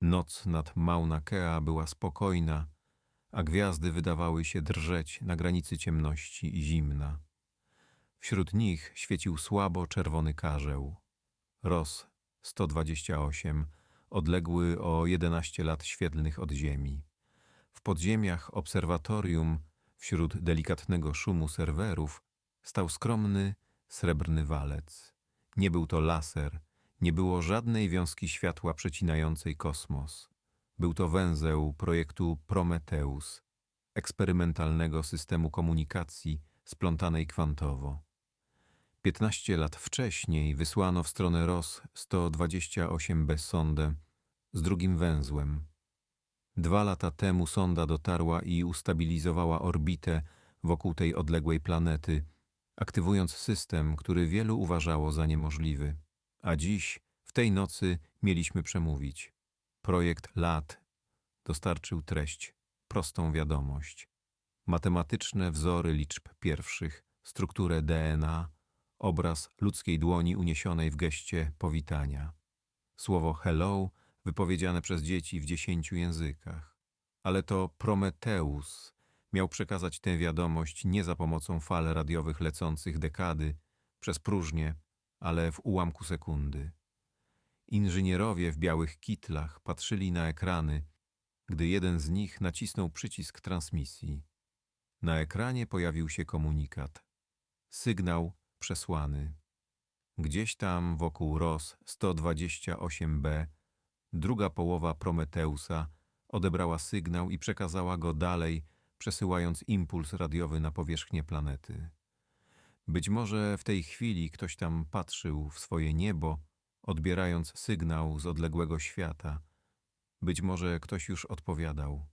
Noc nad Mauna Kea była spokojna, a gwiazdy wydawały się drżeć na granicy ciemności i zimna. Wśród nich świecił słabo czerwony karzeł. Ros 128, odległy o 11 lat świetlnych od Ziemi. W podziemiach obserwatorium, wśród delikatnego szumu serwerów, stał skromny, srebrny walec. Nie był to laser, nie było żadnej wiązki światła przecinającej kosmos. Był to węzeł projektu Prometheus, eksperymentalnego systemu komunikacji splątanej kwantowo. 15 lat wcześniej wysłano w stronę ROS 128B sondę z drugim węzłem. Dwa lata temu sonda dotarła i ustabilizowała orbitę wokół tej odległej planety, aktywując system, który wielu uważało za niemożliwy. A dziś, w tej nocy, mieliśmy przemówić. Projekt LAT dostarczył treść, prostą wiadomość. Matematyczne wzory liczb pierwszych, strukturę DNA, obraz ludzkiej dłoni uniesionej w geście powitania. Słowo hello wypowiedziane przez dzieci w dziesięciu językach. Ale to Prometeus miał przekazać tę wiadomość nie za pomocą fal radiowych lecących dekady, przez próżnię, ale w ułamku sekundy. Inżynierowie w białych kitlach patrzyli na ekrany, gdy jeden z nich nacisnął przycisk transmisji. Na ekranie pojawił się komunikat. Sygnał przesłany. Gdzieś tam wokół ROS 128B druga połowa Prometeusa odebrała sygnał i przekazała go dalej, przesyłając impuls radiowy na powierzchnię planety. Być może w tej chwili ktoś tam patrzył w swoje niebo, odbierając sygnał z odległego świata. Być może ktoś już odpowiadał.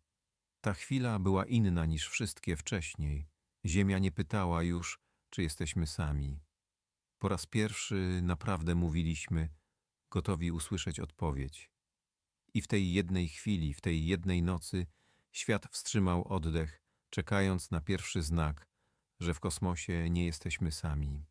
Ta chwila była inna niż wszystkie wcześniej. Ziemia nie pytała już, czy jesteśmy sami. Po raz pierwszy naprawdę mówiliśmy, gotowi usłyszeć odpowiedź. I w tej jednej chwili, w tej jednej nocy, świat wstrzymał oddech, czekając na pierwszy znak, że w kosmosie nie jesteśmy sami.